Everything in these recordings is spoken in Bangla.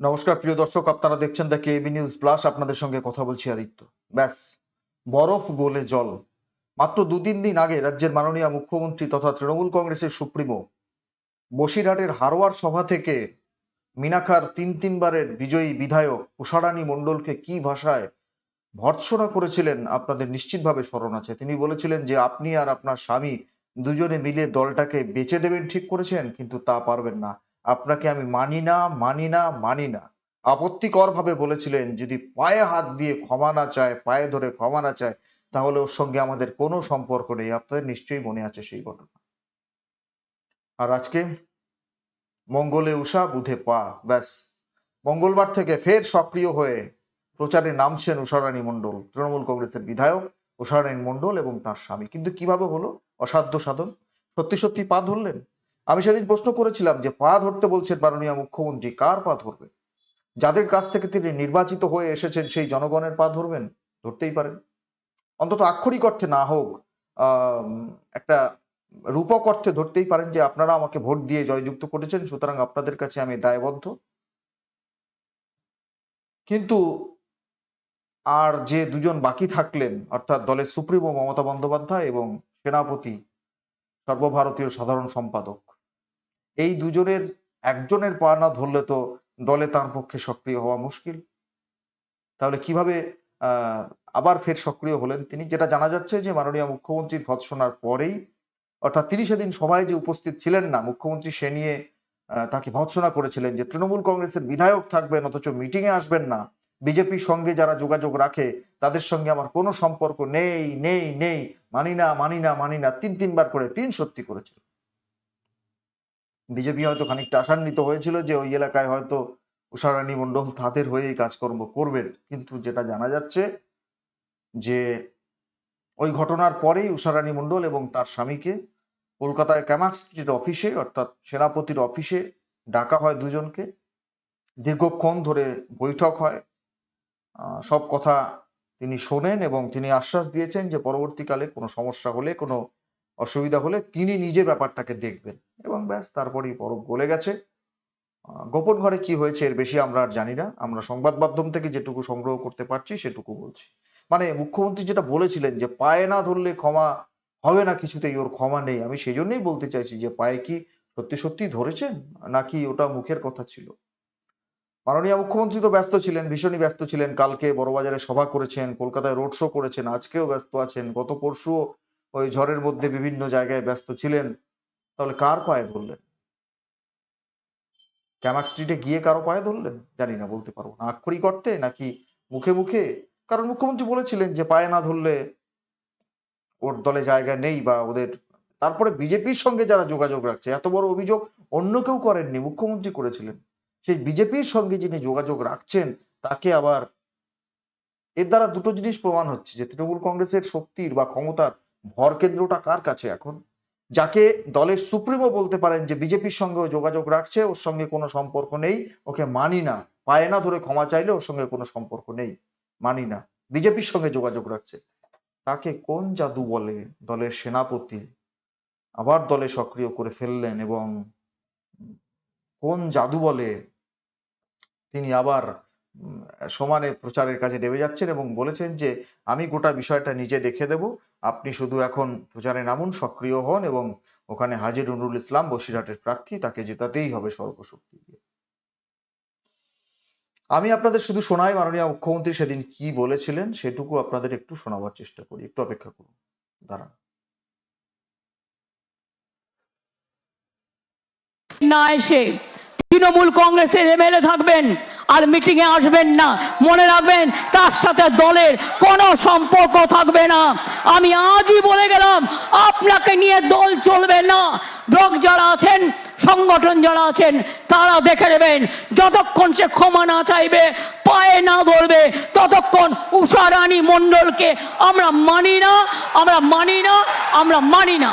নমস্কার, প্রিয় দর্শক, আপনারা দেখছেন দ্য কেবি নিউজ প্লাস আপনাদের সঙ্গে কথা বলছি আদিত্য। ব্যাস, বরফ গোলে জল। মাত্র দু তিন দিন আগে রাজ্যের মাননীয় মুখ্যমন্ত্রী তথা তৃণমূল কংগ্রেসের সুপ্রিমো বসিরহাটের হারোয়ার সভা থেকে মিনাখার তিন তিনবারের বিজয়ী বিধায়ক উষারানী মণ্ডলকে কি ভাষায় ভর্ৎসনা করেছিলেন আপনাদের নিশ্চিতভাবে স্মরণ আছে? তিনি বলেছিলেন যে, আপনি আর আপনার স্বামী দুজনে মিলে দলটাকে বেচে দেবেন, ঠিক করেছেন, কিন্তু তা পারবেন না। আপনাকে আমি মানি না মানি না মানি না। আপত্তিকর ভাবে বলেছিলেন, যদি পায়ে হাত দিয়ে ক্ষমা না চায়, পায়ে ধরে ক্ষমা না চায়, তাহলে ওর সঙ্গে আমাদের কোনো সম্পর্ক নেই। আপনাদের নিশ্চয়ই মনে আছে সেই ঘটনা। আর আজকে মঙ্গলে উষা, বুধে পা, ব্যাস। মঙ্গলবার থেকে ফের সক্রিয় হয়ে প্রচারে নামছেন উষারানী মণ্ডল, তৃণমূল কংগ্রেসের বিধায়ক উষারানী মণ্ডল এবং তার স্বামী। কিন্তু কীভাবে হলো? অসাধ্য সাধন। সত্যি সত্যি পা ধরলেন? আমি সেদিন প্রশ্ন করেছিলাম যে পা ধরতে বলছেন মাননীয় মুখ্যমন্ত্রী, কার পা ধরবে? যাদের কাছ থেকে তিনি নির্বাচিত হয়ে এসেছেন, সেই জনগণের পা ধরবেন? ধরতেই পারেন। অন্তত আক্ষরিক অর্থে না হোক একটা রূপক অর্থে ধরতেই পারেন যে আপনারা আমাকে ভোট দিয়ে জয়যুক্ত করেছেন, সুতরাং আপনাদের কাছে আমি দায়বদ্ধ। কিন্তু আর যে দুজন বাকি থাকলেন, অর্থাৎ দলের সুপ্রিমো মমতা বন্দ্যোপাধ্যায় এবং সেনাপতি, সর্বভারতীয় সাধারণ সম্পাদক এই দুজনের একজনের পা না ধরলে তো দলে তার পক্ষে সক্রিয় হওয়া মুশকিল। তাহলে কীভাবে আবার ফের সক্রিয় হলেন তিনি? যেটা জানা যাচ্ছে যে মাননীয় মুখ্যমন্ত্রীর ভৎসনার পরেই, অর্থাৎ তিনি সেদিন সভায় যে উপস্থিত ছিলেন না, মুখ্যমন্ত্রী সে নিয়ে তাকে ভৎসনা করেছিলেন যে তৃণমূল কংগ্রেসের বিধায়ক থাকবেন, অথচ মিটিং এ আসবেন না। বিজেপির সঙ্গে যারা যোগাযোগ রাখে, তাদের সঙ্গে আমার কোনো সম্পর্ক নেই নেই নেই। মানি না মানি না মানি না। তিন, তিনবার করে, তিন সত্যি করেছিল। বিজেপি হয়তো খানিকটা আশান্বিত হয়েছিল যে ওই এলাকায় হয়তো উষারানী মণ্ডল তাদের হয়েই কাজকর্ম করবেন। কিন্তু যেটা জানা যাচ্ছে যে ওই ঘটনার পরেই উষারানী মণ্ডল এবং তার স্বামীকে কলকাতায় ক্যামাক স্ট্রিট অফিসে অর্থাৎ সেনাপতির অফিসে ডাকা হয় দুজনকে। দীর্ঘক্ষণ ধরে বৈঠক হয়। সব কথা তিনি শোনেন এবং তিনি আশ্বাস দিয়েছেন যে পরবর্তীকালে কোনো সমস্যা হলে, কোনো অসুবিধা হলে তিনি নিজে ব্যাপারটাকে দেখবেন। এবং ব্যাস, তারপরেই বরফ গলে গেছে। গোপন ঘরে কি হয়েছে এর বেশি আমরা আর জানি না। আমরা সংবাদ মাধ্যম থেকে যেটুকু সংগ্রহ করতে পারছি, সেটুকু বলছি। মানে মুখ্যমন্ত্রী যেটা বলেছিলেন যে, পায়ে না ধরলে ক্ষমা হবে না, কিছুতেই ওর ক্ষমা নেই। আমি সেই জন্যই বলতে চাইছি যে, পায়ে কি সত্যি সত্যি ধরেছেন? নাকি ওটা মুখের কথা ছিল? মাননীয় মুখ্যমন্ত্রী তো ব্যস্ত ছিলেন, ভীষণই ব্যস্ত ছিলেন। কালকে বড়বাজারে সভা করেছেন, কলকাতায় রোড শো করেছেন, আজকেও ব্যস্ত আছেন। গত পরশুও ওই ঝড়ের মধ্যে বিভিন্ন জায়গায় ব্যস্ত ছিলেন। তাহলে কার পায়ে ধরলেন? ক্যামাক স্ট্রিটে গিয়ে কারও পায়ে ধরলেন? জানি না, বলতে পারব না। আক্ষরিক অর্থে নাকি মুখে মুখে? কারণ মুখ্যমন্ত্রী বলেছিলেন যে পায়ে না ধরলে ওর দলে জায়গা নেই বা ওদের তারপরে বিজেপির সঙ্গে যারা যোগাযোগ রাখছে, এত বড় অভিযোগ অন্য কেউ করেননি, মুখ্যমন্ত্রী করেছিলেন। সেই বিজেপির সঙ্গে যিনি যোগাযোগ রাখছেন, তাকে আবার এর দ্বারা দুটো জিনিস প্রমাণ হচ্ছে, যে তৃণমূল কংগ্রেসের শক্তির বা ক্ষমতার ভর কেন্দ্রটা কার কাছে এখন? যাকে দলের সুপ্রিমো বলতে পারেন যে বিজেপির সঙ্গেও যোগাযোগ রাখছে, ওর সঙ্গে কোনো সম্পর্ক নেই, ওকে মানি না। পায়ে না ধরে ক্ষমা চাইলে ওর সঙ্গে কোনো সম্পর্ক নেই, মানি না। বিজেপির সঙ্গে যোগাযোগ রাখছে। তাকে কোন জাদু বলে দলের সেনাপতি? আবার দলে সক্রিয় করে ফেললেন এবং কোন জাদু বলে তিনি আবার সমানে প্রচারের কাজে নেমে যাচ্ছেন এবং বলেছেন যে, আমি গোটা বিষয়টা নিজে দেখে দেব। আপনি শুধু এখন প্রচারে নামুন, সক্রিয় হন এবং ওখানে হাজির নুরুল ইসলাম, বসিরহাটের প্রার্থী, তাকে জেতাতেই হবে সর্বশক্তি দিয়ে। আমি আপনাদের শুধু শোনাই, মাননীয় মুখ্যমন্ত্রী সেদিন কি বলেছিলেন সেটুকু আপনাদের একটু শোনাবার চেষ্টা করি। একটু অপেক্ষা করুন। দাঁড়ান। না এসে তৃণমূল কংগ্রেসের এমএলএ থাকবেন। আর মিটিং এ আসবেন না। মনে রাখবেন, তার সাথে দলের কোনো সম্পর্ক থাকবে না। আমি আজই বলে গেলাম, আপনাকে নিয়ে দল চলবে না। ব্লক যারা আছেন, সংগঠন যারা আছেন, তারা দেখে নেবেন, যতক্ষণ সে ক্ষমা না চাইবে, পায়ে না ধরবে, ততক্ষণ উষারানী মণ্ডলকে আমরা মানি না, আমরা মানি না, আমরা মানি না।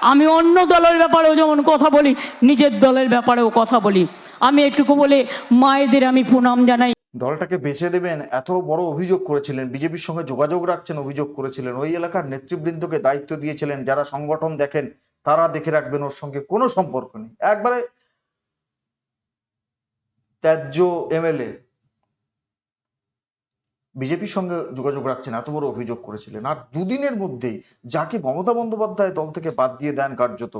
আমি অন্য দলের ব্যাপারেও যেমন কথা বলি, নিজের দলের ব্যাপারেও কথা বলি। আমি একটুকু বলে মায়েদের আমি প্রণাম জানাই। দলটাকে বেছে দেবেন, এত বড় অভিযোগ করেছিলেন, বিজেপির সঙ্গে যোগাযোগ রাখছেন অভিযোগ করেছিলেন, ওই এলাকার নেতৃবৃন্দকে দায়িত্ব দিয়েছিলেন, যারা সংগঠন দেখেন, তারা দেখে রাখবেন ওর সঙ্গে কোনো সম্পর্ক নেই। একবারে ত্যায্য এমএলএ বিজেপির সঙ্গে যোগাযোগ রাখছেন, এত বড় অভিযোগ করেছিলেন। আর দুদিনের মধ্যেই যাকে মমতা বন্দ্যোপাধ্যায় দল থেকে বাদ দিয়ে দেন কার্যত,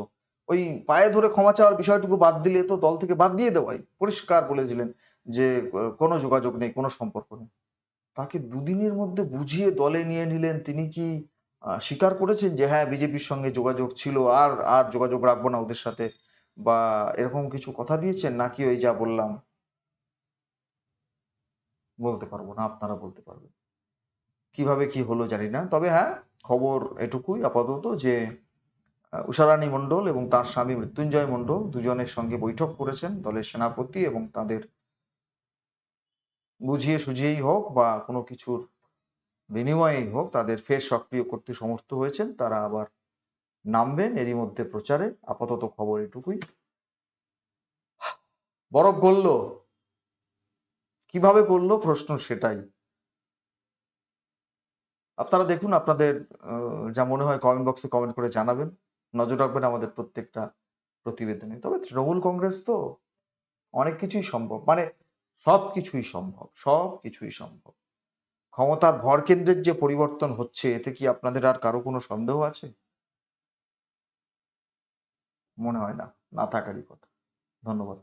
ওই পায়ে ধরে ক্ষমা চাওয়ার বিষয়টুকু বাদ দিলে তো দল থেকে বাদ দিয়ে দেওয়াই। পরিষ্কার বলেছিলেন যে, কোনো যোগাযোগ নেই, কোনো সম্পর্ক নেই। তাকে দুদিনের মধ্যে বুঝিয়ে দলে নিয়ে নিলেন, তিনি কি স্বীকার করেছেন যে হ্যাঁ বিজেপির সঙ্গে যোগাযোগ ছিল, আর আর যোগাযোগ রাখব না ওদের সাথে? বা এরকম কিছু কথা দিয়েছেন? নাকি ওই যা বললাম বলতে পারব না, আপনারা বলতে পারবেন। কীভাবে কি হলো জানি না, তবে হ্যাঁ খবর এটুকুই আপাতত যে উষারানী মণ্ডল এবং তার স্বামী মৃত্যুঞ্জয় মণ্ডল দুজনের সঙ্গে বৈঠক করেছেন দলের সেনাপতি এবং তাদের বুঝিয়ে সুঝিয়েই হোক বা কোনো কিছুর বিনিময়েই হোক তাদের ফের সক্রিয় করতে সমর্থ হয়েছেন, তারা আবার নামবেন এরই মধ্যে প্রচারে। আপাতত খবর এটুকুই। বরফ গললো। কীভাবে করল প্রশ্ন সেটাই। আপনারা দেখুন, আপনাদের যা মনে হয় কমেন্ট বক্সে কমেন্ট করে জানাবেন। নজর রাখবেন আমাদের প্রত্যেকটা প্রতিবেদনে। তবে তৃণমূল কংগ্রেস তো অনেক কিছুই সম্ভব। মানে সব কিছুই সম্ভব, সব কিছুই সম্ভব। ক্ষমতার ভর কেন্দ্রের যে পরিবর্তন হচ্ছে, এতে কি আপনাদের আর কারও কোনো সন্দেহ আছে? মনে হয় না না থাকারই কথা। ধন্যবাদ।